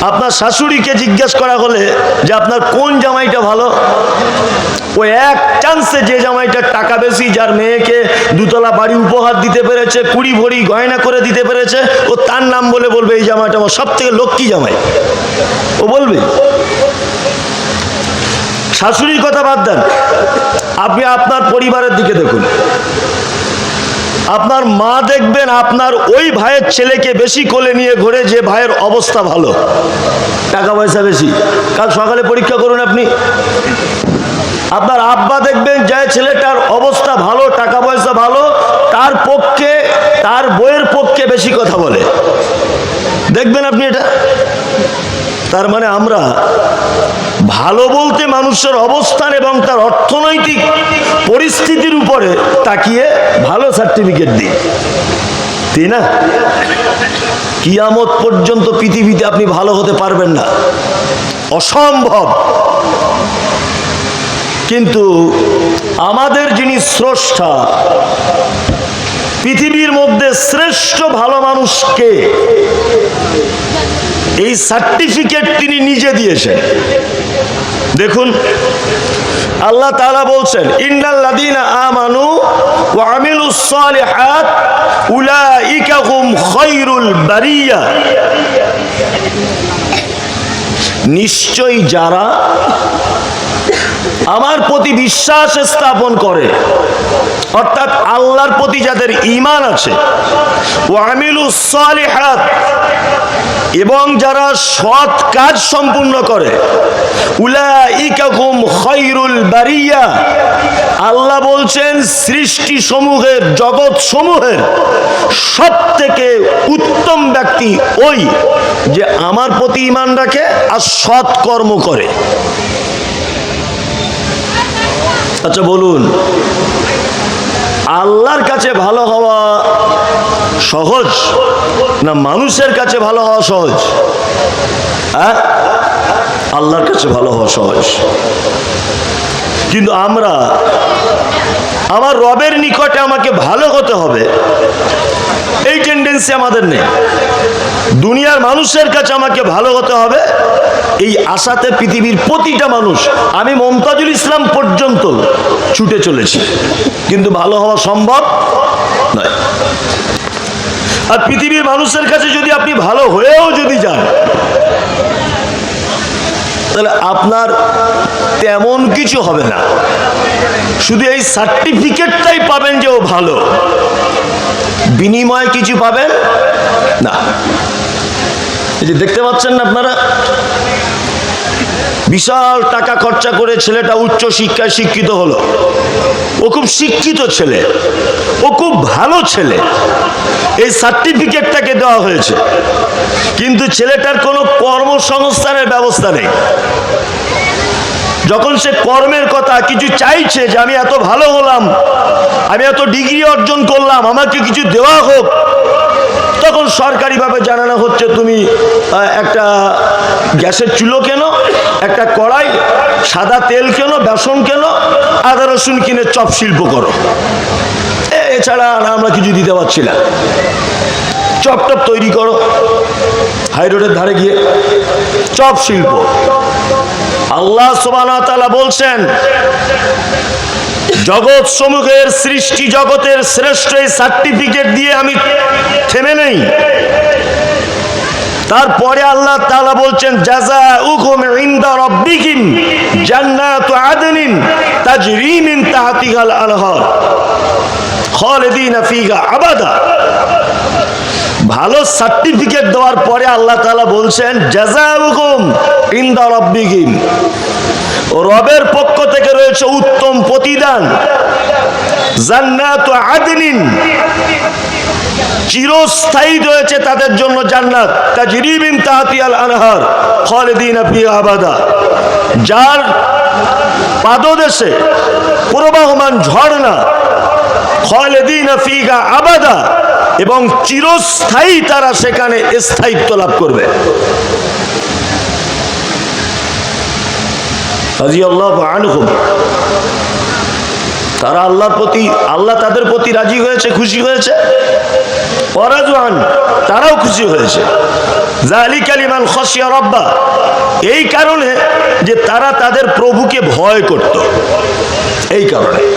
আপনার শাশুড়িকে জিজ্ঞেস করা হলে যে আপনার কোন জামাইটা ভালো? ওই এক চান্সে যে জামাইটার টাকা বেশি, যার মেয়েকে দুতলা বাড়ি উপহার দিতে পেরেছে, কুড়ি ভরি গয়না করে দিতে পেরেছে, ও তার নাম বলে বলবে, এই জামাইটা আমার সব থেকে লক্ষ্মী জামাই। ও বলবে। শাশুড়ির কথা বাদ দেন। আপনি আপনার পরিবারের দিকে দেখুন। আপনার মা দেখবেন আপনার ওই ভাইয়ের ছেলেকে বেশি কোলে নিয়ে ঘুরে যে ভাইয়ের অবস্থা ভালো। টাকা পয়সা বেশি। কাল সকালে পরীক্ষা করুন আপনি। আপনার আব্বা দেখবেন যে ছেলেটার অবস্থা ভালো, টাকা পয়সা ভালো, তার পক্ষে, তার বইয়ের পক্ষে বেশি কথা বলে। দেখবেন আপনি এটা? তার মানে আমরা ভালো বলতে মানুষের অবস্থান এবং তার অর্থনৈতিক পরিস্থিতির উপরে তাকিয়ে ভালো সার্টিফিকেট দিই তাই না? কিয়ামত পর্যন্ত পৃথিবীতে আপনি ভালো হতে পারবেন না। অসম্ভব। কিন্তু আমাদের যিনি স্রষ্টা পৃথিবীর মধ্যে শ্রেষ্ঠ ভালো মানুষকে এই সার্টিফিকেট তিনি নিজে দিয়েছেন। দেখুন, আল্লাহ তাআলা বলছেন হুম খায়রুল বারিয়া। নিশ্চয়ই যারা আমার প্রতি বিশ্বাস স্থাপন করে। অর্থাৎ আল্লাহর প্রতি যাদের ঈমান আছে এবং যারা সৎ কাজ সম্পূর্ণ করে বারিয়া। আল্লাহ বলছেন সৃষ্টি সমূহের জগৎ সমূহের সব থেকে উত্তম ব্যক্তি ওই যে আমার প্রতি ঈমান রাখে আর সৎ কর্ম করে। আচ্ছা বলুন, আল্লাহর কাছে ভালো হওয়া সহজ না মানুষের কাছে ভালো হওয়া সহজ? হ্যাঁ? আল্লাহর কাছে ভালো হওয়া সহজ। কিন্তু আমরা, আমার রবের নিকটে আমাকে ভালো হতে হবে। এই টেন্ডেন্সি আমাদের নেই। দুনিয়ার মানুষের কাছে আমাকে ভালো হতে হবে। এই আশাতে পৃথিবীর প্রতিটা মানুষ, আমি মমতাজুল ইসলাম পর্যন্ত ছুটে চলেছি। কিন্তু ভালো হওয়া সম্ভব নয়। আর পৃথিবীর মানুষের কাছে যদি আপনি ভালো হয়েও যদি যান, তাহলে আপনার তেমন কিছু হবে না। শুধু এই সার্টিফিকেটটাই পাবেন যে ও ভালো। বিনিময়ে কিছু পাবেন না। এই যে দেখতে পাচ্ছেন না আপনারা? বিশাল টাকা খরচা করে ছেলেটা উচ্চ শিক্ষায় শিক্ষিত হলো। ও খুব শিক্ষিত ছেলে। ও খুব ভালো ছেলে। এই সার্টিফিকেটটাকে দেওয়া হয়েছে। কিন্তু ছেলেটার কোনো কর্মসংস্থানের ব্যবস্থা নেই। যখন সে কর্মের কথা কিছু চাইছে যে আমি এত ভালো হলাম, আমি এত ডিগ্রি অর্জন করলাম, আমাকে কিছু দেওয়া হোক তখন সরকারিভাবে জানানো হচ্ছে, তুমি একটা গ্যাসের চুলো কেন, একটা কড়াই, সাদা তেল কেন, বেসন কেন, আদা, রসুন কিনে চপ শিল্প করো। এছাড়া আমরা কিছু দিতে পারছি না। চপ টপ তৈরি করো, হাইরোডের ধারে গিয়ে। চপ শিল্প। আল্লাহ ওয়া বলছেন, জগৎ সমূহের সৃষ্টি জগতের শ্রেষ্ঠ এই সার্টিফিকেট দিয়ে আমি থেমে নেই। তারপরে আল্লাহ তাআলা বলছেন জাযা উকুম ইনদা রাব্বিকিম জান্নাতু আদনিন তাজরি মিন তাহতিহাল আনহার খালিদিনা ফিহা আবাদা। ভালো সার্টিফিকেট দেওয়ার পরে আল্লাহ তাআলা বলছেন, জাযাউকুম ইনদা রাব্বিকিম। রবের পক্ষ থেকে রয়েছে উত্তম প্রতিদান। জান্নাত আদনিন। চিরস্থায়ী রয়েছে তাদের জন্য জান্নাত। তাজরিবিন তাহাতিয়াল আনহার খালিদিনা আবাদা। যার পাদদেশে প্রবাহমান ঝর্ণা খালিদিনা ফিহা আবাদা এবং চিরস্থায়ী তারা সেখানে স্থায়িত্ব লাভ করবে। রাজিয়াল্লাহু আনহুম। তারা আল্লাহর প্রতি, আল্লাহ তাদের প্রতি রাজি হয়েছে, খুশি হয়েছে? পরাজওয়ান তারাও খুশি হয়েছে। জালি কালিমান খসিয়া রব্বা। এই কারণে যে তারা তাদের প্রভুকে ভয় করত। এই কারণে।